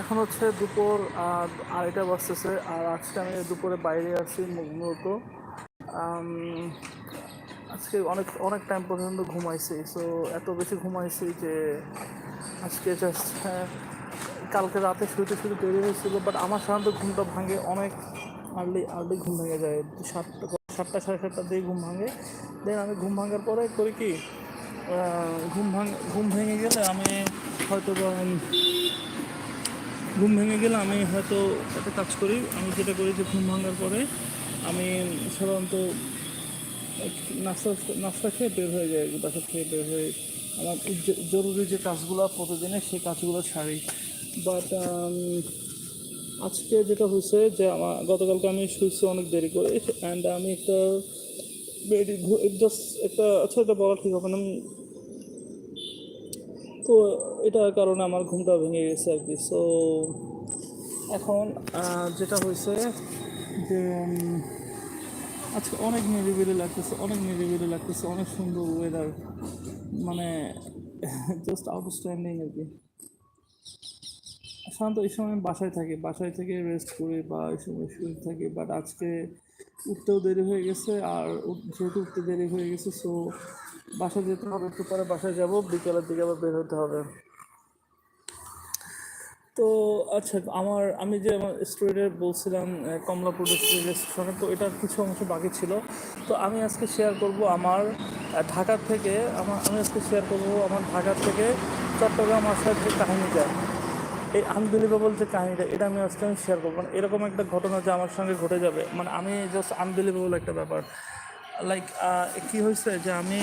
এখন হচ্ছে দুপুর আড়াইটা বাজতেছে। আর আজকে আমি দুপুরে বাইরে আছি মূলত। আজকে অনেক অনেক টাইম পর্যন্ত ঘুমাইছি। সো এত বেশি ঘুমাইছি যে আজকে জাস্ট কালকে রাতে শুতে শুতে দেরি হয়েছিল বাট আমার সাধারণত ঘুমটা ভাঙে অনেক আর্লি আর্লি ঘুম ভেঙে যায়। সাতটা সাতটা, সাড়ে সাতটার দিকে ঘুম ভাঙে। দেন আমি ঘুম ভাঙার পরে করি কি ঘুম ভাঙ, ঘুম ভেঙে গেলে আমি হয়তো ঘুম ভেঙে গেলে আমি হয়তো একটা কাজ করি। আমি যেটা করি যে ঘুম ভাঙার পরে আমি সাধারণত নাস্তা নাস্তা খেয়ে বের হয়ে যায় বাসা খেয়ে বের হয়ে আমার জরুরি যে কাজগুলো প্রতিদিনে সেই কাজগুলো সারি বাট আজকে যেটা হয়েছে যে আমার, গতকালকে আমি শুয়েছি অনেক দেরি করে অ্যান্ড আমি একটা একটা আচ্ছা এটা বলা ঠিক হবে না। তো এটার কারণে আমার ঘুমটা ভেঙে গেছে আর কি। সো এখন যেটা হয়েছে যে আজকে অনেক নিরিবিলি লাগতেছে, অনেক নিরিবিলি লাগতেছে, অনেক সুন্দর ওয়েদার মানে জাস্ট আউটস্ট্যান্ডিং আর কি। সাধারণত এই সময় বাসায় থাকি, বাসায় থেকে রেস্ট করি বা এই সময় শুয়ে থাকি বাট আজকে উঠতেও দেরি হয়ে গেছে, আর যেহেতু উঠতে দেরি হয়ে গেছে সো বাসায় যেতে হবে, একটু পরে বাসায় যাব, বিকেলের দিকে আবার বের হতে হবে। তো আচ্ছা আমার, আমি যে আমার স্টোরিতে বলছিলাম কমলাপুর রেস্টুরেন্ট তো এটার কিছু অংশ বাকি ছিল। তো আমি আজকে শেয়ার করব আমার ঢাকার থেকে, আমার, আমি আজকে শেয়ার করব আমার ঢাকার থেকে চট্টগ্রাম আসার যে কাহিনিটা, এই আনবিলিভেবল যে কাহিনিটা, এটা আমি আজকে আমি শেয়ার করব। মানে এরকম একটা ঘটনা যে আমার সঙ্গে ঘটে যাবে মানে আমি জাস্ট আনবিলিভেবল একটা ব্যাপার। লাইক কী হয়েছে যে আমি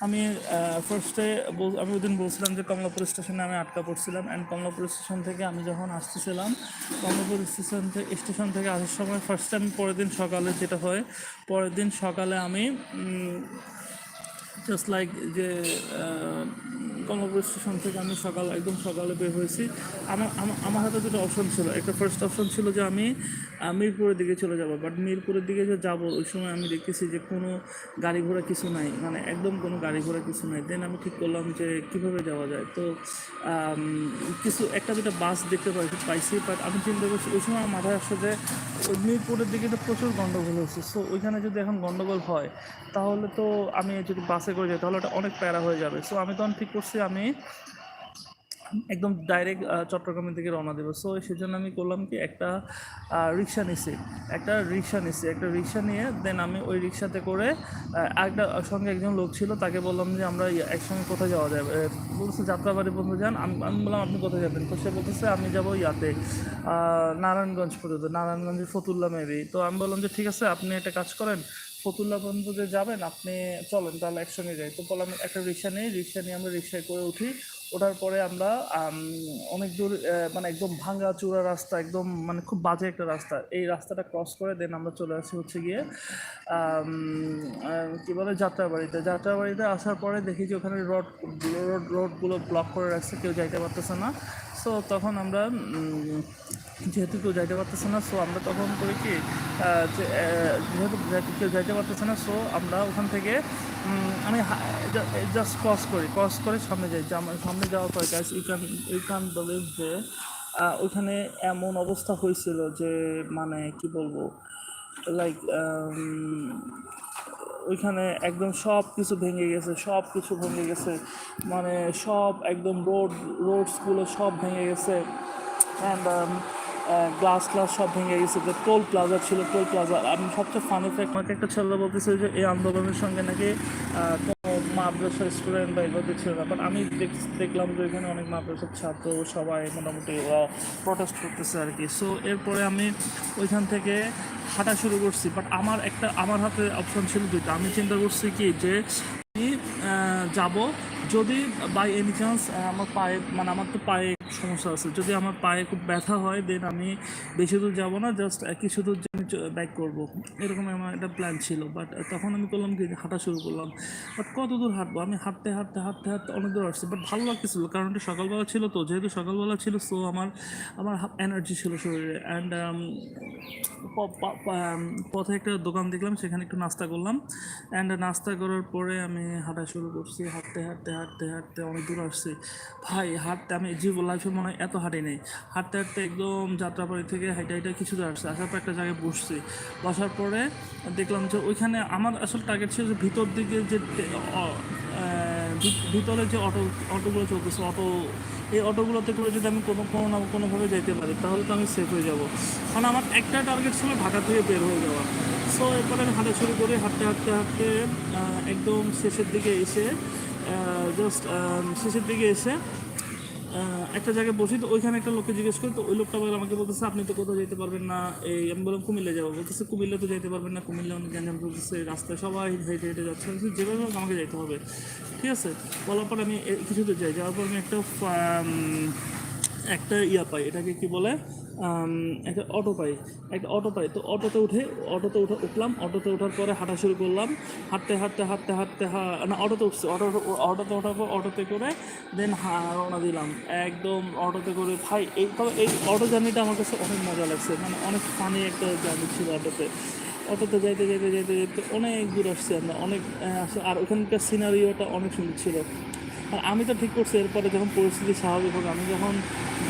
আমি ফার্স্টে আমি ওদিন বলছিলাম যে কমলাপুর স্টেশনে আমি আটকা পড়ছিলাম অ্যান্ড কমলাপুর স্টেশন থেকে আমি যখন আসতেছিলাম কমলাপুর স্টেশন থেকে স্টেশন থেকে আসার সময় ফার্স্ট টাইম পরের দিন সকালে যেটা হয় পরের দিন সকালে আমি জাস্ট লাইক যে আহ, কমলাপুর স্টেশন থেকে আমি সকাল, একদম সকালে বের হয়েছি। আমার, আমার- হাতে দুটো অপশন ছিল। একটা ফার্স্ট অপশন ছিল যে আমি মিরপুরের দিকে চলে যাব। বাট মিরপুরের দিকে যে যাব, ওই সময় আমি দেখতেছি যে কোনো গাড়ি ঘোড়া কিছু নাই। মানে একদম কোনো গাড়ি ঘোড়া কিছু নাই। দেন আমি ঠিক করলাম যে কীভাবে যাওয়া যায়। তো কিছু, একটা দুটো বাস দেখতে পাই পাইছি। বাট আমি চিন্তা করছি, ওই সময় আমার মাথায় আসছে যে, ওই মিরপুরের দিকে তো প্রচুর গণ্ডগোল হচ্ছে। সো ওইখানে যদি এখন গণ্ডগোল হয়, তাহলে তো আমি যদি বাসে করে যাই, তাহলে ওটা অনেক প্যারা হয়ে যাবে। সো আমি তখন ঠিক করছি আমি। একদম ডাইরেক্ট চট্টগ্রামের দিকে রওনা দেবো। সো সেজন্য আমি করলাম কি একটা রিক্সা নিছি। একটা রিক্সা নিছি। একটা রিক্সা নিয়ে দেন আমি ওই রিক্সাতে করে আরেকটা সঙ্গে একজন লোক ছিল, তাকে বললাম যে আমরা একসঙ্গে কোথায় যাওয়া যাবে বলছে, যাত্রাবাড়ি বন্ধু যান। আমি আমি বললাম, আপনি কোথায় যাবেন? তো সে বলতেছে, আমি যাব ইয়াতে নারায়ণগঞ্জ পর্যন্ত। নারায়ণগঞ্জের ফতুল্লা মেবি। তো আমি বললাম যে, ঠিক আছে, আপনি একটা কাজ করেন। ফতুল্লা পর্যন্ত যে যাবেন, আপনি চলেন তাহলে একসঙ্গে যাই। তো বললাম, একটা রিক্সা নিই, রিক্সা নিয়ে আমরা রিক্সায় করে উঠি। ওঠার পরে আমরা অনেক দূর মানে একদম ভাঙ্গা চূড়া রাস্তা, একদম মানে খুব বাজে একটা রাস্তা। এই রাস্তাটা ক্রস করে দেন আমরা চলে আসি হচ্ছে গিয়ে কী বলে, যাত্রাবাড়িতে। যাত্রাবাড়িতে আসার পরে দেখি যে ওখানে রোড রোড, রোডগুলো ব্লক করে রাখছে, কেউ যাইতে পারতেছে না। সো তখন আমরা যেহেতু কেউ যাইতে পারতেছে না সো আমরা তখন করি কি যেহেতু কেউ যাইতে পারতেছে না সো আমরা ওখান থেকে আমি জাস্ট ক্রস করি ক্রস করে সামনে যাই সামনে যাওয়ার পরে guys you can you believe যে আহ, ওইখানে এমন অবস্থা হয়েছিল যে মানে কি বলব লাইক ওইখানে একদম সব কিছু ভেঙে গেছে সব কিছু ভেঙে গেছে। মানে সব একদম রোড রোডসগুলো সব ভেঙে গেছে। অ্যান্ড গ্লাস ক্লাস সব ভেঙে গেছে, যে টোল প্লাজা ছিল টোল প্লাজা আমি সবচেয়ে ফানি ফ্যাক্ট আমাকে একটা ছেলে বলতেছে যে, এই আন্দোলনের সঙ্গে নাকি কোনো মাদ্রাসা স্টুডেন্ট বা এগুলো ছিল না। বাট আমি দেখ- দেখলাম যে এখানে অনেক মাদ্রাসার ছাত্র, সবাই মোটামুটি প্রটেস্ট করতেছে আর কি। সো এরপরে আমি ওইখান থেকে হাঁটা শুরু করছি। বাট আমার একটা, আমার হাতে অপশন ছিল দুইটা। আমি চিন্তা করছি কি যে, আমি যাব যদি বাই এনি চান্স আমার পায়ে মানে আমার তো পায়ে সমস্যা আছে। যদি আমার পায়ে খুব ব্যথা হয় দেন আমি বেশি দূর যাব না জাস্ট কিছু দূর আমি ব্যাক করব। এরকম আমার একটা প্ল্যান ছিল বাট তখন আমি করলাম কি, হাঁটা শুরু করলাম। বাট কত দূর হাঁটবো? আমি হাঁটতে হাঁটতে হাঁটতে হাঁটতে অনেক দূর আসছি বাট ভালো লাগতেছিল, কারণ এটা সকালবেলা ছিল তো, যেহেতু সকালবেলা ছিল সো আমার আমার এনার্জি ছিল শরীরে। অ্যান্ড পথে একটা দোকান দেখলাম, সেখানে একটু নাস্তা করলাম। অ্যান্ড নাস্তা করার পরে আমি হাঁটা শুরু করছি। হাঁটতে হাঁটতে হাঁটতে হাঁটতে অনেক দূর আসছি। ভাই, হাঁটতে আমি জীবন আড়াইশো মনে হয় এত হাঁটি নেই। হাঁটতে হাঁটতে একদম যাত্রাবাড়ি থেকে হাইটে হাইটে কিছুটা আসছে। আসার পর একটা জায়গায় বসছি। বসার পরে দেখলাম যে ওইখানে আমার আসল টার্গেট ছিল যে ভিতর দিকে যে আহ, যে অটো অটোগুলো চলতেছে অটো এই অটোগুলোতে করে যদি আমি কোনো কোনো না কোনোভাবে যেতে পারি তাহলে তো আমি সেফ হয়ে যাব। কারণ আমার একটা টার্গেট ছিল ঢাকা থেকে বের হয়ে যাওয়া। সো এরপরে আমি হাঁটা শুরু করে হাঁটতে হাঁটতে হাঁটতে একদম শেষের দিকে এসে জাস্ট শেষের দিকে এসে একটা জায়গায় বসি তো ওইখানে একটা লোককে জিজ্ঞেস করি, তো ওই লোকটা বলে আমাকে বলতেছে, আপনি তো কোথাও যেতে পারবেন না। এই আমি বললাম, কুমিল্লা যাব। বলতেছে কুমিল্লা তো যেতে পারবেন না, কুমিল্লা অনেক গ্যাঞ্জাম বলতেছে, রাস্তায় সবাই হেঁটে হেঁটে যাচ্ছে। যেভাবে হোক আমাকে যেতে হবে। ঠিক আছে? বলার পর আমি কিছু দূর যাই। যাওয়ার পর আমি একটা একটা ইয়া পাই। এটাকে কি বলে? একটা অটো পাই, একটা অটো পাই। তো অটোতে উঠে অটোতে উঠে উঠলাম, অটোতে ওঠার পরে হাঁটা শুরু করলাম। হাঁটতে হাঁটতে হাঁটতে হাঁটতে না, অটোতে উঠছে। অটো, অটোতে ওঠার পর অটোতে করে দেন রওনা দিলাম। একদম অটোতে করে, ভাই, এই, তবে এই অটো জার্নিটা আমার কাছে অনেক মজা লাগছে। মানে অনেক ফানি একটা জার্নি ছিল অটোতে। অটোতে যাইতে যাইতে যাইতে যাইতে অনেক দূর আসছি আমরা, অনেক আর ওখানকার সিনারিওটা অনেক সুন্দর ছিল। আর আমি তো ঠিক করছি, এরপরে যখন পরিস্থিতি স্বাভাবিক হোক, আমি যখন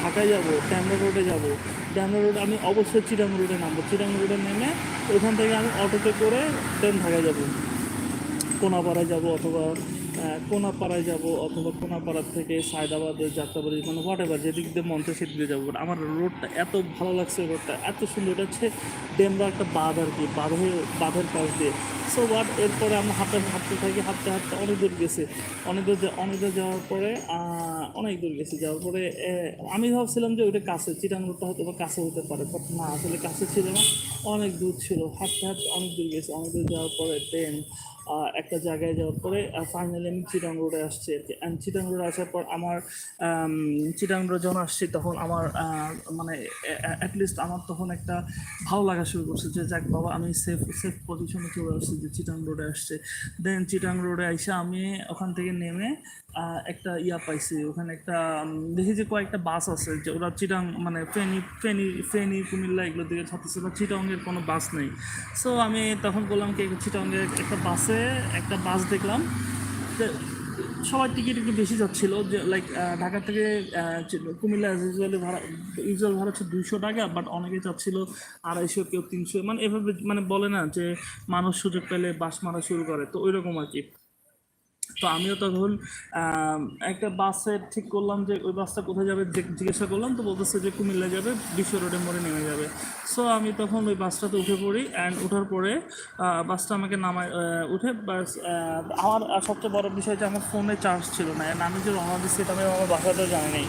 ঢাকায় যাব ট্যামরা রোডে যাব। ট্যামরা রোড আমি অবশ্যই চিরাং রোডে নামবো। চিরাং রোডে নেমে ওখান থেকে আমি অটোতে করে ট্রেন ঢাকায় যাব। কোনাপাড়ায় যাব অথবা কোনাপাড়ায় যাব অথবা কোনাপাড়ার থেকে সায়দাবাদের যাত্রাবাড়ি মানে হোয়াট এভার যেদিক দিয়ে মন চায় সেদিকে যাব। আমার রোডটা এত ভালো লাগছে রোডটা এত সুন্দর। এটা হচ্ছে ডেমরা একটা বাঁধ আর কি, বাঁধের বাঁধের পাশ দিয়ে। সো বাট এরপরে আমরা হাঁটতে হাঁটতে থাকি, হাঁটতে হাঁটতে অনেক দূর গেছে। অনেক দূর অনেক দূর যাওয়ার পরে অনেক দূর গেছি। যাওয়ার পরে আমি ভাবছিলাম যে ওইটা কাছে চিটাং রোডটা হয়তো বা কাছে হতে পারে বাট না, আসলে কাছে ছিল না। অনেক দূর ছিল, হাঁটতে হাঁটতে অনেক দূর গেছে। অনেক দূর যাওয়ার পরে দেন একটা জায়গায় যাওয়ার পরে ফাইনালি আমি চিটাং রোডে আসছি আর কি। অ্যান্ড চিটাং রোডে আসার পর আমার আম, চিটাং রোডে যখন আসছি তখন আমার মানে অ্যাটলিস্ট আমার তখন একটা ভালো লাগা শুরু করছে যে যাক বাবা আমি সেফ সেফ পজিশনে চলে আসছি যে চিটাং রোডে আসছে। দেন চিটাং রোডে আইসা আমি ওখান থেকে নেমে একটা ইয়া পাইছি। ওখানে একটা দেখি যে কয়েকটা বাস আছে যে ওরা চিটাং মানে ফেনি ফেনি ফেনি কুমিল্লা এগুলো দিকে ছাড়তেছে বা চিটাংয়ের কোনো বাস নেই। সো আমি তখন বললাম কি চিটাংয়ের একটা বাসে একটা বাস দেখলাম সবার টিকিট একটু বেশি যাচ্ছিল, যে লাইক ঢাকা থেকে কুমিল্লা, ইউজুয়ালি ভাড়া, ইউজুয়াল ভাড়া হচ্ছে দুইশো টাকা বাট অনেকে চাচ্ছিল আড়াইশো কেউ তিনশো মানে এভাবে মানে বলে না যে মানুষ সুযোগ পেলে বাস মারা শুরু করে, তো ওই রকম আর কি। তো আমিও তখন একটা বাসে ঠিক করলাম যে ওই বাসটা কোথায় যাবে জিজ্ঞে- জিজ্ঞাসা করলাম, তো বলতেছে যে কুমিল্লা যাবে, বিশ্ব রোডে মোড়ে নেমে যাবে। সো আমি তখন ওই বাসটাতে উঠে পড়ি অ্যান্ড ওঠার পরে বাসটা আমাকে নামায় উঠে বাস আমার সবচেয়ে বড় বিষয় যে আমার ফোনে চার্জ ছিল না। আমি যে রওনা দিচ্ছি এটা আমি আমার বাসাতেও জানি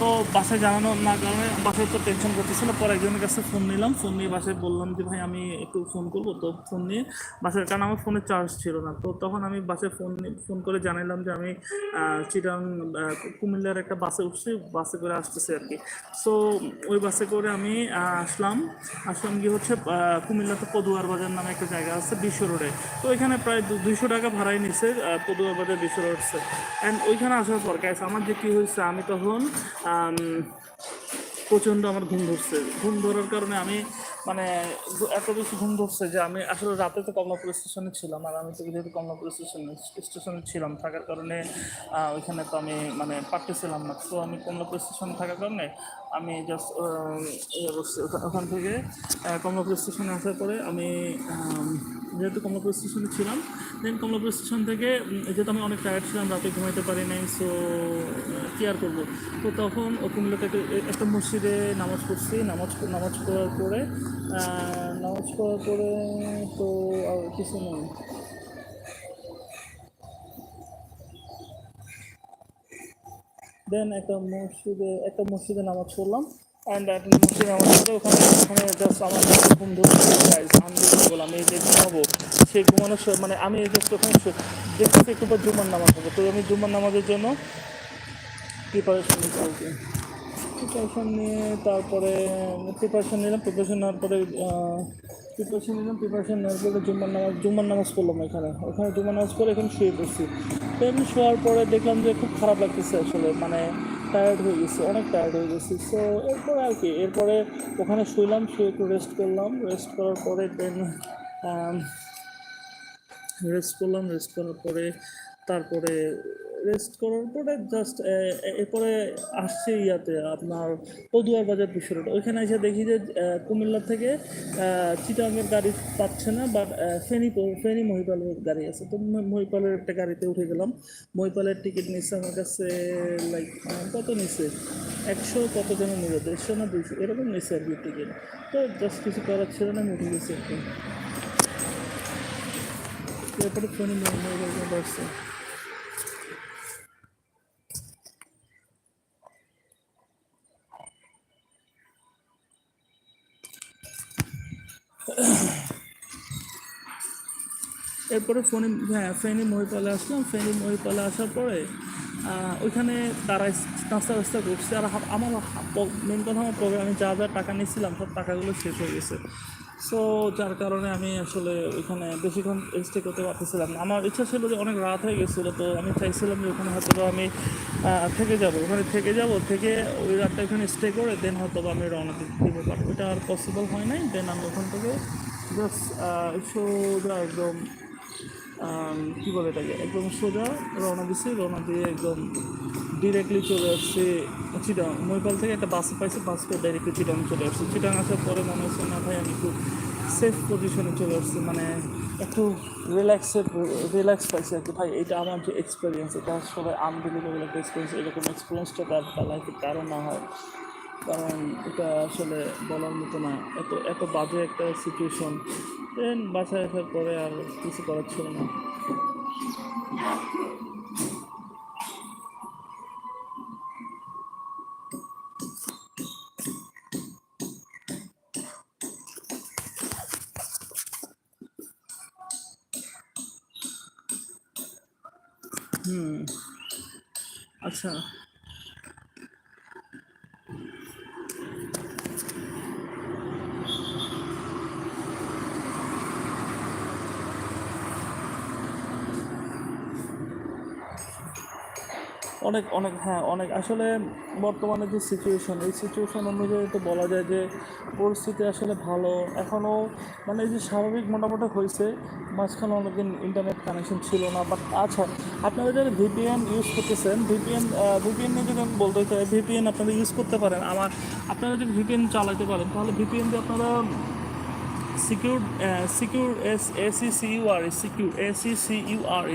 তো বাসায় জানানো না কারণে বাসায় তো টেনশন করতেছিল। পরে একজনের কাছে ফোন নিলাম ফোন নিয়ে বাসায় বললাম যে ভাই আমি একটু ফোন করব তো ফোন নিয়ে। বাসায় কারণ আমার ফোনে চার্জ ছিল না। তো তখন আমি বাসায় ফোন ফোন করে জানাইলাম যে আমি চিটাং কুমিল্লার একটা বাসে উঠছি বাসে করে আসতেছি আর কি। সো ওই বাসে করে আমি আসলাম। আসলাম গিয়ে হচ্ছে আহ, কুমিল্লাতে পদুয়ার বাজার নামে একটা জায়গা আছে বিশ্ব রোডে। তো এখানে প্রায় দুইশো টাকা ভাড়াই নিছে পদুয়ার বাজার বিশ্ব রোডসে অ্যান্ড ওইখানে আসার পর গাইস আমার যে কী হয়েছে আমি তখন প্রচণ্ড আমার ঘুম ধরছে। ঘুম ধরার কারণে আমি মানে এত বেশি ঘুম ধরছে যে আমি আসলে রাতে তো কমলাপুর স্টেশনে ছিলাম আর আমি তো যেহেতু কমলাপুর স্টেশনে স্টেশনে ছিলাম, থাকার কারণে ওইখানে তো আমি মানে পারতেছিলাম না। তো আমি কমলাপুর স্টেশনে থাকার কারণে আমি জাস্ট ওখান থেকে কমলাপুর স্টেশনে আসার পরে আমি যেহেতু কমলাপুর স্টেশনে ছিলাম দেন কমলাপুর স্টেশন থেকে যেহেতু আমি অনেক টায়ার্ড ছিলাম, রাতে ঘুমাইতে পারি নাই সো কি আর করব? তো তখন কুমিল্লাতে একটা- মসজিদে নামাজ পড়ছি, নামাজ নামাজ পড়ার পরে নামাজ পড়ার পরে তো আর কিছু নেই। দেন একটা মসজিদে একটা মসজিদে নামাজ পড়লাম। অ্যান্ড একটা মসজিদে নামাজ পড়ে ওখানে ওখানে জাস্ট আমার ঘুম আনবিলিভেবল এই যে ঘুমাবো সেই ঘুমানোর মানে আমি জাস্ট ওখানে দেখতেছি একটু পর জুমার নামাজ হবে। তো আমি জুমার নামাজের জন্য প্রিপারেশন কি প্রিপারেশন নিয়ে তারপরে প্রিপারেশন নিলাম প্রিপারেশন নেওয়ার পরে প্রিপারেশন নিলাম প্রিপারেশন নেওয়ার পরে জুম্মার নামাজ জুম্মার নামাজ পড়লাম এখানে। ওখানে জুম্মার নামাজ পড়ে এখানে শুয়ে পড়ছি। তো শোয়ার পরে দেখলাম যে খুব খারাপ লাগতেছে আসলে মানে টায়ার্ড হয়ে গেছি, অনেক টায়ার্ড হয়ে গেছি। সো এরপরে আর কি, এরপরে ওখানে শুইলাম, শুয়ে একটু রেস্ট করলাম। রেস্ট করার পরে দেন রেস্ট করলাম রেস্ট করার পরে তারপরে রেস্ট করার পরে জাস্ট এরপরে আসছে ইয়াতে আপনার পদুয়ার বাজার বিশ্ব ওইখানে এসে দেখি যে কুমিল্লা থেকে চিটাঙ্গের গাড়ি পাচ্ছে না বাট ফেনি ফেনি মহিপালের গাড়ি আছে। তো মহিপালের একটা গাড়িতে উঠে গেলাম। মহিপালের টিকিট নিচ্ছে আমার কাছে লাইক কত নিচ্ছে একশো কত যেন নিল দেড়শো না দুইশো? এরকম নিচ্ছে আর কি টিকিট তো জাস্ট কিছু করার ছিল না উঠে গেছি একদম। এরপরে ফোনে মহিপাল আসছে এরপরে ফোনে হ্যাঁ ফেনি মহিপালে আসলাম। ফেনি মহিপালে আসার পরে ওইখানে তারা নাস্তা টাস্তা করছে। আর আমার মেন কথা আমার প্রোগ্রামে যা যা টাকা নিয়েছিলাম, সব টাকাগুলো শেষ হয়ে গেছে। সো যার কারণে আমি আসলে ওইখানে বেশিক্ষণ স্টে করতে পারতেছিলাম না। আমার ইচ্ছা ছিল যে অনেক রাত হয়ে গেছিল, তো আমি চাইছিলাম যে ওখানে হয়তো আমি থেকে যাব। ওখানে থেকে যাব, থেকে ওই রাতটা ওখানে স্টে করে দেন হয়তো বা আমি রওনা দিতে বাট ওইটা আর পসিবল হয় নাই দেন আমি ওখান থেকে জাস্ট সোজা একদম কী বলে এটাকে? একদম সোজা রওনা দিছি, রওনা দিয়ে একদম ডিরেক্টলি চলে আসছি চিটাং মহিপাল থেকে একটা বাসে পাইছে বাস করে ডাইরেক্টলি চিটাং চলে আসছি। চিটাং আসার পরে মনে হচ্ছে, না ভাই, আমি একটু সেফ পজিশনে চলে আসছি। মানে একটু রিল্যাক্সে রিল্যাক্স পাইছি আর কি। ভাই, এটা আমার যে এক্সপিরিয়েন্স এটা সবাই আনবিলিভেবল একটা এক্সপিরিয়েন্স এরকম এক্সপিরিয়েন্সটা তার লাইফে কারও না হয়। কারণ এটা আসলে বলার মতো না। এত এত বাজে একটা সিচুয়েশন দেন বাসায় আসার পরে আর কিছু করার ছিল না। আচ্ছা অনেক অনেক হ্যাঁ অনেক। আসলে বর্তমানে যে সিচুয়েশন এই সিচুয়েশন অনুযায়ী তো বলা যায় যে পরিস্থিতি আসলে ভালো। এখনও মানে এই যে স্বাভাবিক মোটামুটি হয়েছে, মাঝখানে অনেকদিন ইন্টারনেট কানেকশন ছিল না বাট আচ্ছা আপনারা যারা ভিপিএন ইউজ করতেছেন ভিপিএন ভিপিএন নিয়ে যদি আমি বলতে চাই ভিপিএন আপনারা ইউজ করতে পারেন। আমার, আপনারা যদি ভিপিএন চালাতে পারেন, তাহলে ভিপিএন দিয়ে আপনারা secure secure S EC CUR secure EC CUR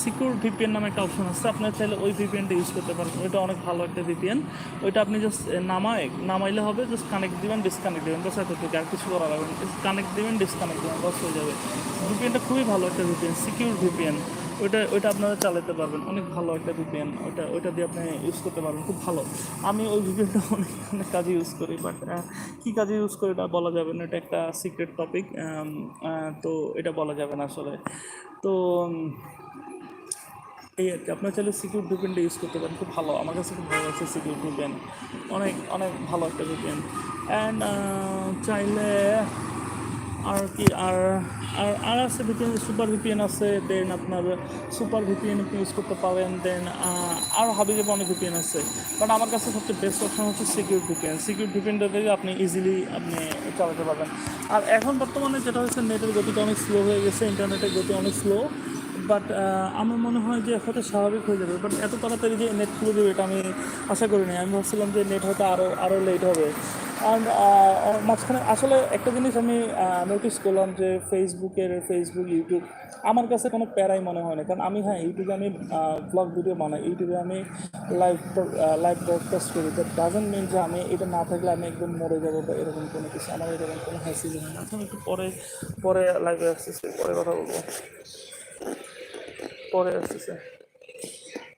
secure VPN নামে একটা অপশন আছে। আপনার চাইলে ওই ভিপিএনটা ইউজ করতে পারেন। ওইটা অনেক ভালো একটা ভিপিএন ওইটা আপনি জাস্ট নামায়, নামাইলে হবে জাস্ট কানেক্ট দিবেন ডিসকানেক্ট দিবেন। বাস এত আর কিছু করা লাগবে কানেক্ট দিবেন ডিসকানেক্ট দিবেন বাস হয়ে যাবে। ভিপিএনটা খুবই ভালো একটা ভিপিএন সিকিউর ভিপিএন ওইটা ওইটা আপনারা চালাতে পারবেন। অনেক ভালো একটা ভিপিএন ওইটা ওইটা দিয়ে আপনি ইউজ করতে পারবেন। খুব ভালো। আমি ওই ভিপিএনটা অনেক অনেক কাজে ইউজ করি বাট কী কাজে ইউজ করি এটা বলা যাবে না। এটা একটা সিক্রেট টপিক তো এটা বলা যাবে না আসলে। তো এই আর কি। আপনার চাইলে সিকিউর ভিপিএনটা ইউজ করতে পারেন। খুব ভালো। আমার কাছে খুব ভালো লাগছে সিকিউর ভিপিএন অনেক অনেক ভালো একটা ভিপিএন অ্যান্ড চাইলে আর কি, আর আর আর আছে ভিপিএন সুপার ভিপিএন আছে দেন আপনার সুপার ভিপিএন আপনি ইউজ করতে পারেন দেন আরও হাবি যাবে অনেক ভিপিএন আছে। বাট আমার কাছে সবচেয়ে বেস্ট অপশন হচ্ছে সিকিউর ভিপিএন সিকিউর ভিপিএনটা থেকে আপনি ইজিলি আপনি চালাতে পারবেন। আর এখন বর্তমানে যেটা হচ্ছে নেটের গতিটা অনেক স্লো হয়ে গেছে ইন্টারনেটের গতি অনেক স্লো বাট আমার মনে হয় যে হয়তো স্বাভাবিক হয়ে যাবে। বাট এত তাড়াতাড়ি যে নেট খুলে দেবে এটা আমি আশা করিনি আমি ভাবছিলাম যে নেট হয়তো আরও আরও লেট হবে। অ্যান্ড মাঝখানে আসলে একটা জিনিস আমি নোটিস করলাম যে ফেসবুকের ফেসবুক ইউটিউব আমার কাছে কোনো প্যারাই মনে হয় না। কারণ আমি হ্যাঁ ইউটিউবে আমি ব্লগ ভিডিও বানাই। ইউটিউবে আমি লাইভ লাইভ ব্রডকাস্ট করি। দ্যাট ডাজেন্ট মিন যে আমি এটা না থাকলে আমি একদম মরে যাব বা এরকম কোনো কিছু, আমার এরকম কোনো হ্যাসিল হয় না আচ্ছা আমি একটু পরে পরে লাইভে আসতেছি, পরে কথা বলব। পরে আসতেছে